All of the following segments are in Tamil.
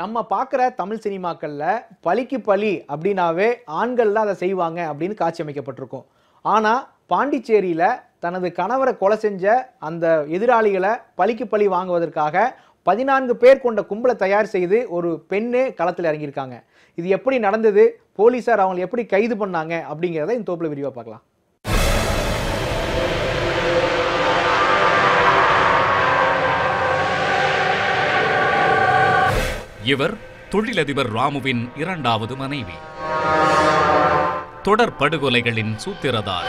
நம்ம பார்க்குற தமிழ் சினிமாக்களில் பலிக்கு பலி அப்படின்னாவே ஆண்கள் தான் அதை செய்வாங்க அப்படின்னு காட்சி அமைக்கப்பட்டிருக்கும். ஆனால் பாண்டிச்சேரியில் தனது கணவரை கொலை செஞ்ச அந்த எதிராளிகளை பலிக்கு பலி வாங்குவதற்காக பதினான்கு பேர் கொண்ட கும்பலை தயார் செய்து ஒரு பெண்ணே களத்தில் இறங்கியிருக்காங்க. இது எப்படி நடந்தது? போலீஸார் அவங்களை எப்படி கைது பண்ணாங்க அப்படிங்கிறத இந்த தோப்பில் விரிவாக பார்க்கலாம். இவர் தொழிலதிபர் ராமுவின் இரண்டாவது மனைவி. தொடர் படுகொலைகளின் சூத்திரதார்.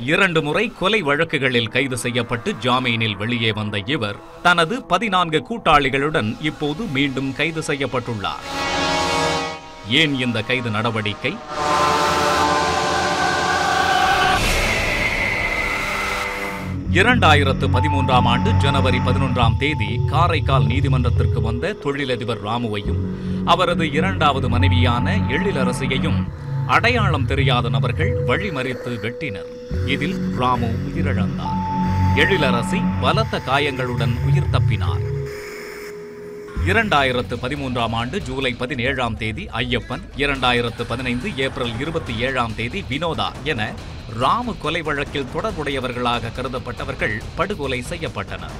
இரண்டு முறை கொலை வழக்குகளில் கைது செய்யப்பட்டு ஜாமீனில் வெளியே வந்த இவர் தனது பதினான்கு கூட்டாளிகளுடன் இப்போது மீண்டும் கைது செய்யப்பட்டுள்ளார். ஏன் இந்த கைது நடவடிக்கை? இரண்டாயிரத்து பதிமூன்றாம் ஆண்டு ஜனவரி பதினொன்றாம் தேதி காரைக்கால் நீதிமன்றத்திற்கு வந்த தொழிலதிபர் ராமுவையும் அவரது இரண்டாவது மனைவியான எழிலரசியையும் அடையாளம் தெரியாத நபர்கள் வழிமறித்து வெட்டினர். இதில் ராமு உயிரிழந்தார். எழிலரசி பலத்த காயங்களுடன் உயிர் தப்பினார். இரண்டாயிரத்து பதிமூன்றாம் ஆண்டு ஜூலை பதினேழாம் தேதி ஐயப்பன் இரண்டாயிரத்து பதினைந்து ஏப்ரல் இருபத்தி ஏழாம் தேதி வினோதா என ராமு கொலை வழக்கில் தொடர்புடையவர்களாக கருதப்பட்டவர்கள் படுகொலை செய்யப்பட்டனர்.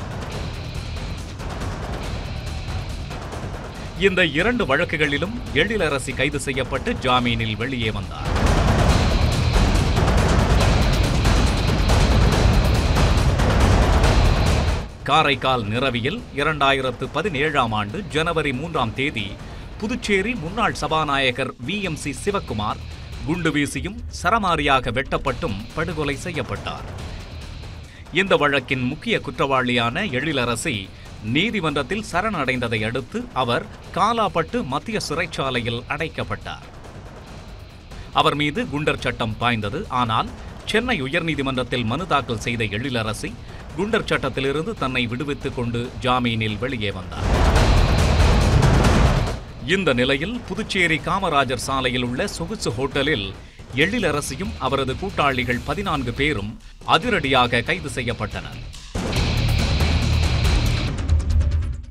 இந்த இரண்டு வழக்குகளிலும் எழிலரசி கைது செய்யப்பட்டு ஜாமீனில் வெளியே வந்தார். காரைக்கால் நிறவியில் இரண்டாயிரத்து பதினேழாம் ஆண்டு ஜனவரி மூன்றாம் தேதி புதுச்சேரி முன்னாள் சபாநாயகர் வி எம் சி சிவக்குமார் குண்டு வீசியும் சரமாரியாக வெட்டப்பட்டும் படுகொலை செய்யப்பட்டார். இந்த வழக்கின் முக்கிய குற்றவாளியான எழிலரசி நீதிமன்றத்தில் சரணடைந்ததை அடுத்து அவர் காலாப்பட்டு மத்திய சிறைச்சாலையில் அடைக்கப்பட்டார். அவர் மீது குண்டர் சட்டம் பாய்ந்தது ஆனால் சென்னை உயர்நீதிமன்றத்தில் மனு தாக்கல் செய்த எழிலரசி குண்டர் சட்டத்திலிருந்து தன்னை விடுவித்துக் கொண்டு ஜாமீனில் வெளியே வந்தார். இந்த நிலையில் புதுச்சேரி காமராஜர் சாலையில் உள்ள சொகுசு ஹோட்டலில் எழிலரசியும் அவரது கூட்டாளிகள் பதினான்கு பேரும் அதிரடியாக கைது செய்யப்பட்டனர்.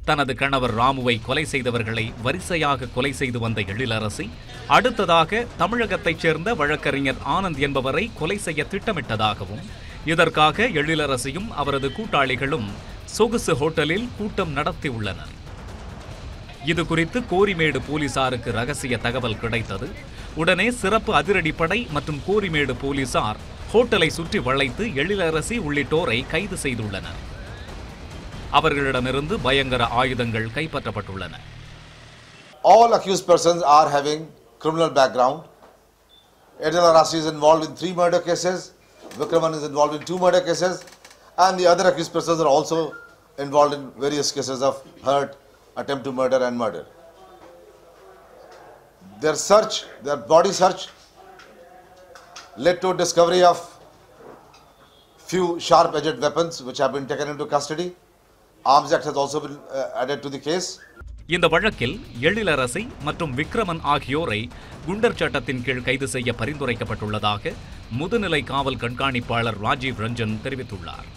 தனது கணவர் ராமுவை கொலை செய்தவர்களை வரிசையாக கொலை செய்து வந்த எழிலரசி அடுத்ததாக தமிழகத்தைச் சேர்ந்த வழக்கறிஞர் ஆனந்த் என்பவரை கொலை செய்ய திட்டமிட்டதாகவும் இதற்காக எழிலரசியும் அவரது கூட்டாளிகளும் சொகுசு ஹோட்டலில் கூட்டம் நடத்தியுள்ளனர். இது குறித்து கோரிமேடு போலீசாருக்கு ரகசிய தகவல் கிடைத்தது. உடனே சிறப்பு அதிரடிப்படை மற்றும் கோரிமேடு போலீசார் ஹோட்டலை சுற்றி வளைத்து எழிலரசி உள்ளிட்டோரை கைது செய்துள்ளனர். அவர்களிடமிருந்து பயங்கர ஆயுதங்கள் கைப்பற்றப்பட்டுள்ளன. All accused persons are having criminal background. Edel Arasi is involved in three murder cases, Vikraman is involved in two murder cases, and the other accused persons are also involved in various cases of hurt, attempt to murder, and murder. Their search, their body search, led to discovery of few sharp-edged weapons which have been taken into custody. Arms Act has also been uh, added to the case. இந்த வழக்கில் எழிலரசி மற்றும் விக்ரமன் ஆகியோரை குண்டர் சட்டத்தின் கீழ் கைது செய்ய பரிந்துரைக்கப்பட்டுள்ளதாக முதுநிலை காவல் கண்காணிப்பாளர் ராஜீவ் ரஞ்சன் தெரிவித்துள்ளார்.